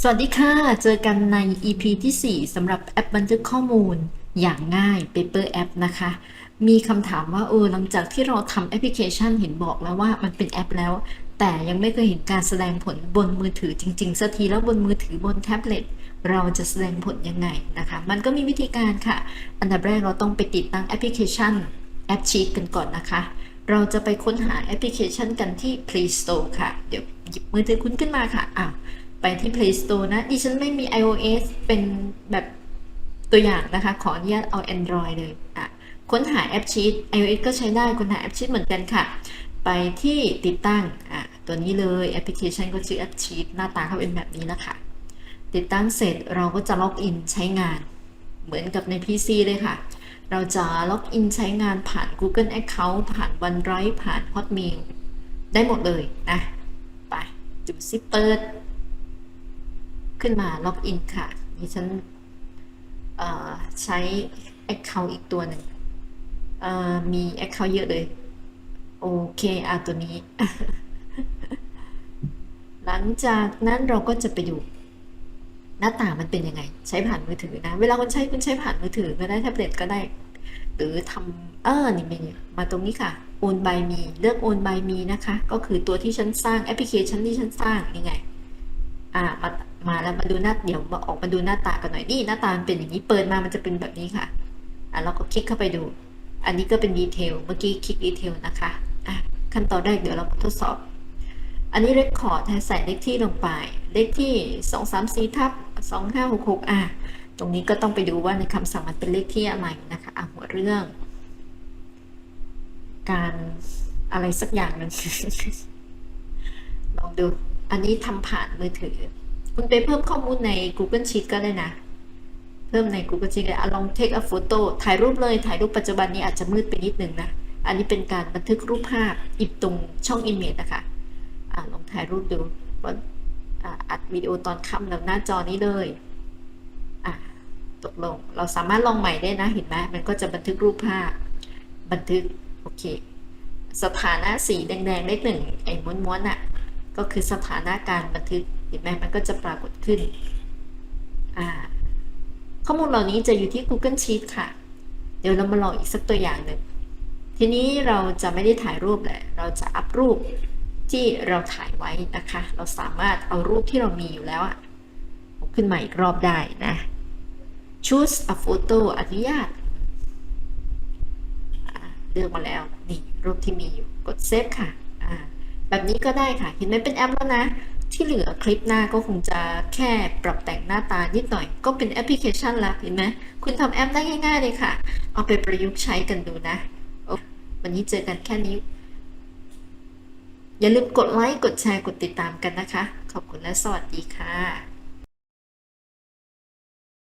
สวัสดีค่ะ เจอกันใน EP ที่ 4สำหรับแอปบันทึกข้อมูลอย่างง่าย Paper App นะคะ มีคำถามว่าเออหลังจากที่เราทำแอปพลิเคชันเห็นบอกแล้วว่ามันเป็นแอปแล้ว แต่ยังไม่เคยเห็นการแสดงผลบนมือถือจริงๆสักทีแล้วบนมือถือบนแท็บเล็ตเราจะแสดงผลยังไงนะคะ มันก็มีวิธีการค่ะ อันดับแรกเราต้องไปติดตั้งแอปพลิเคชันแอปชีตกันก่อนนะคะ เราจะไปค้นหาแอปพลิเคชันกันที่ Play Store ค่ะ เดี๋ยวหยิบมือถือคุณขึ้นมาค่ะอะ ไปที่ Play Store นะ ดิฉันไม่มี iOS เป็นแบบตัวอย่างนะคะ ขออนุญาตเอา Android เลยอะค้นหาแอปชีต iOS ก็ใช้ได้ค้นหาแอปชีตเหมือนกันค่ะ ไปที่ติดตั้งอะตัวนี้เลยแอปพลิเคชันก็ชื่อแอปชีตหน้าตาเขาเป็นแบบนี้แล้วค่ะติดตั้งเสร็จเราก็จะล็อกอินใช้งาน เหมือนกับใน PC เลยค่ะ เราจะล็อกอินใช้งานผ่าน Google Account ผ่าน OneDrive ผ่าน Hotmail ได้หมดเลยนะ ไปจุดซิเปิด ขึ้นมาล็อกอินค่ะดิฉันใช้ Account อีกตัวหนึ่งเอ่อมี Account เยอะเลย โอเคอะตัวนี้ หลังจากนั้นเราก็จะไปดูหน้าต่างมันเป็นยังไง ใช้ผ่านมือถือนะ เวลาคุณใช้คุณใช้ผ่านมือถือก็ได้แท็บเล็ตก็ได้ หรือทำเออนี่เมนูมาตรงนี้ค่ะโอนบมีเลือกโอนบมีนะคะ ก็คือตัวที่ฉันสร้างแอปพลิเคชันที่ฉันสร้างนี่ไงอ่ามา มาแล้วมาดูหน้าเดี๋ยวมาออกมาดูหน้าตากันหน่อยนี่หน้าตามันเป็นอย่างนี้เปิดมามันจะเป็นแบบนี้ค่ะอะเราก็คลิกเข้าไปดู อันนี้ก็เป็นดีเทลเมื่อกี้คลิกดีเทลนะคะอะขั้นตอนแรกเดี๋ยวเราทดสอบ อันนี้เรคคอร์ดใส่เลขที่ลงไป เลขที่สองสามสี่ทับสองห้าหกหกอะตรงนี้ก็ต้องไปดูว่าในคำสั่งมันเป็นเลขที่อะไรนะคะอะหัวเรื่อง การอะไรสักอย่างหนึ่งลองดู อันนี้ทำผ่านมือถือ คุณไปเพิ่มข้อมูลใน Google Sheet ก็ได้นะ เพิ่มใน Google Sheet เลยอะลอง take a photo ถ่ายรูปเลย ถ่ายรูปปัจจุบันนี้อาจจะมืดไปนิดนึงนะ อันนี้เป็นการบันทึกรูปภาพอิบตรงช่อง image นะคะอะลองถ่ายรูปดูว่าอ,อัดวิดีโอตอนค่ำแล้วหน้าจอนี้เลยอะตกลง เราสามารถลองใหม่ได้นะ เห็นไหมมันก็จะบันทึกรูปภาพ บันทึก โอเค สถานะสีแดงๆเลขหนึ่งไอ้ม้วนๆอะ ก็คือสถานะการบันทึก เห็นไหมมันก็จะปรากฏขึ้น ข้อมูลเหล่านี้จะอยู่ที่ Google Sheet ค่ะ เดี๋ยวเรามาลองอีกสักตัวอย่างหนึ่ง ทีนี้เราจะไม่ได้ถ่ายรูปแหละ เราจะอัพรูปที่เราถ่ายไว้นะคะ เราสามารถเอารูปที่เรามีอยู่แล้วอะขึ้นมาอีกรอบได้นะ choose a photo อนุญาตเลือกมาแล้ว นี่ รูปที่มีอยู่ กดเซฟค่ะ แบบนี้ก็ได้ค่ะ เห็นไหมเป็นแอปแล้วนะ ที่เหลือคลิปหน้าก็คงจะแค่ปรับแต่งหน้าตานิดหน่อย ก็เป็นแอปพลิเคชันละเห็นไหมคุณทำแอปได้ง่ายๆเลยค่ะ เอาไปประยุกต์ใช้กันดูนะ วันนี้เจอกันแค่นี้ อย่าลืมกดไลค์ กดแชร์ กดติดตามกันนะคะ ขอบคุณและสวัสดีค่ะ